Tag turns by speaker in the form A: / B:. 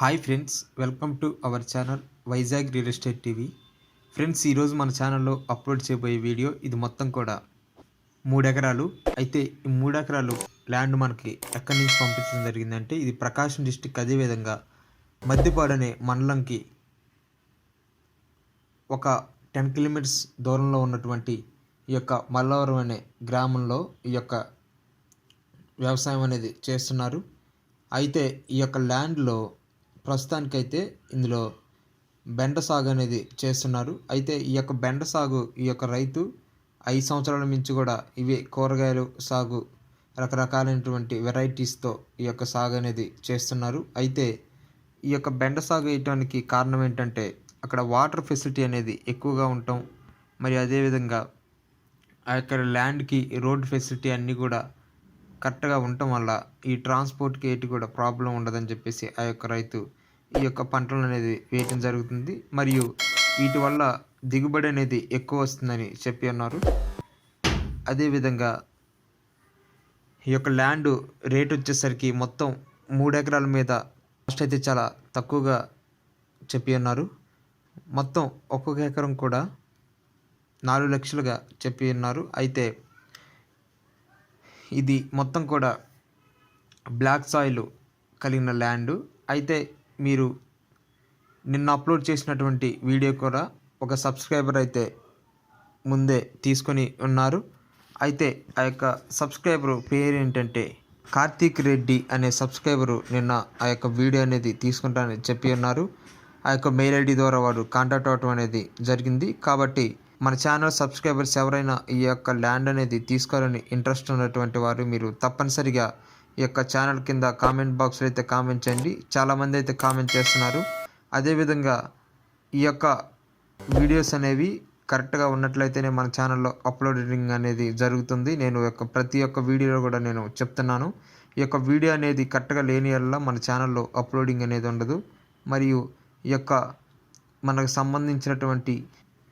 A: Hi friends welcome to our channel Vizag real estate TV. Friends ఈరోజు మన ఛానల్లో upload చేయబోయే వీడియో ఇది మొత్తం కూడా. మూడెకరాలు. అయితే ఈ మూడెకరాలు ల్యాండ్ మనకి ఎక్కడి నుంచి పంపించడం జరిగిందంటే ఇది ప్రకాశం డిస్టిక్ అదేవిధంగా మద్దిపాడు అనే మండలంకి ఒక టెన్ కిలోమీటర్స్ దూరంలో ఉన్నటువంటి ఈ యొక్క మల్లవరం అనే గ్రామంలో ఈ యొక్క వ్యవసాయం అనేది చేస్తున్నారు. అయితే ఈ యొక్క ల్యాండ్లో ప్రస్తుతానికైతే ఇందులో బెండ సాగు అనేది చేస్తున్నారు. అయితే ఈ యొక్క బెండ సాగు ఈ యొక్క రైతు ఐదు సంవత్సరాల మించి కూడా ఇవి కూరగాయలు సాగు రకరకాలైనటువంటి వెరైటీస్తో ఈ యొక్క సాగు అనేది చేస్తున్నారు. అయితే ఈ యొక్క బెండ సాగు వేయటానికి కారణం ఏంటంటే అక్కడ వాటర్ ఫెసిలిటీ అనేది ఎక్కువగా ఉండటం మరి అదేవిధంగా ఆ యొక్క ల్యాండ్కి రోడ్ ఫెసిలిటీ అన్నీ కూడా కరెక్ట్గా ఉండటం వల్ల ఈ ట్రాన్స్పోర్ట్కి ఏటి కూడా ప్రాబ్లం ఉండదని చెప్పేసి ఆ యొక్క రైతు ఈ యొక్క పంటలు అనేది వేయటం జరుగుతుంది. మరియు వీటి వల్ల దిగుబడి అనేది ఎక్కువ వస్తుందని చెప్పి ఉన్నారు అదేవిధంగా ఈ యొక్క ల్యాండ్ రేట్ వచ్చేసరికి మొత్తం మూడు ఎకరాల మీద కాస్ట్ అయితే చాలా తక్కువగా చెప్పి ఉన్నారు మొత్తం ఒక్కొక్క ఎకరం కూడా నాలుగు లక్షలుగా చెప్పి ఉన్నారు అయితే ఇది మొత్తం కూడా బ్లాక్ సాయిల్ కలిగిన ల్యాండ్. అయితే మీరు నిన్న అప్లోడ్ చేసినటువంటి వీడియో కూడా ఒక సబ్స్క్రైబర్ అయితే ముందే తీసుకొని ఉన్నారు. అయితే ఆ యొక్క సబ్స్క్రైబర్ పేరు ఏంటంటే కార్తీక్ రెడ్డి అనే సబ్స్క్రైబరు నిన్న ఆ యొక్క వీడియో అనేది తీసుకుంటానని చెప్పి ఉన్నారు. ఆ యొక్క మెయిల్ ఐడి ద్వారా వాడు కాంటాక్ట్ అవ్వటం అనేది జరిగింది. కాబట్టి మన ఛానల్ సబ్స్క్రైబర్స్ ఎవరైనా ఈ యొక్క ల్యాండ్ అనేది తీసుకోవాలని ఇంట్రెస్ట్ ఉన్నటువంటి వారు మీరు తప్పనిసరిగా ఈ యొక్క ఛానల్ కింద కామెంట్ బాక్స్లో అయితే కామెంట్ చేయండి. చాలామంది అయితే కామెంట్ చేస్తున్నారు. అదేవిధంగా ఈ యొక్క వీడియోస్ అనేవి కరెక్ట్గా ఉన్నట్లయితేనే మన ఛానల్లో అప్లోడింగ్ అనేది జరుగుతుంది. నేను యొక్క ప్రతి ఒక్క వీడియోలో కూడా నేను చెప్తున్నాను. ఈ యొక్క వీడియో అనేది కరెక్ట్గా లేని వల్ల మన ఛానల్లో అప్లోడింగ్ అనేది ఉండదు. మరియు ఈ యొక్క మనకు సంబంధించినటువంటి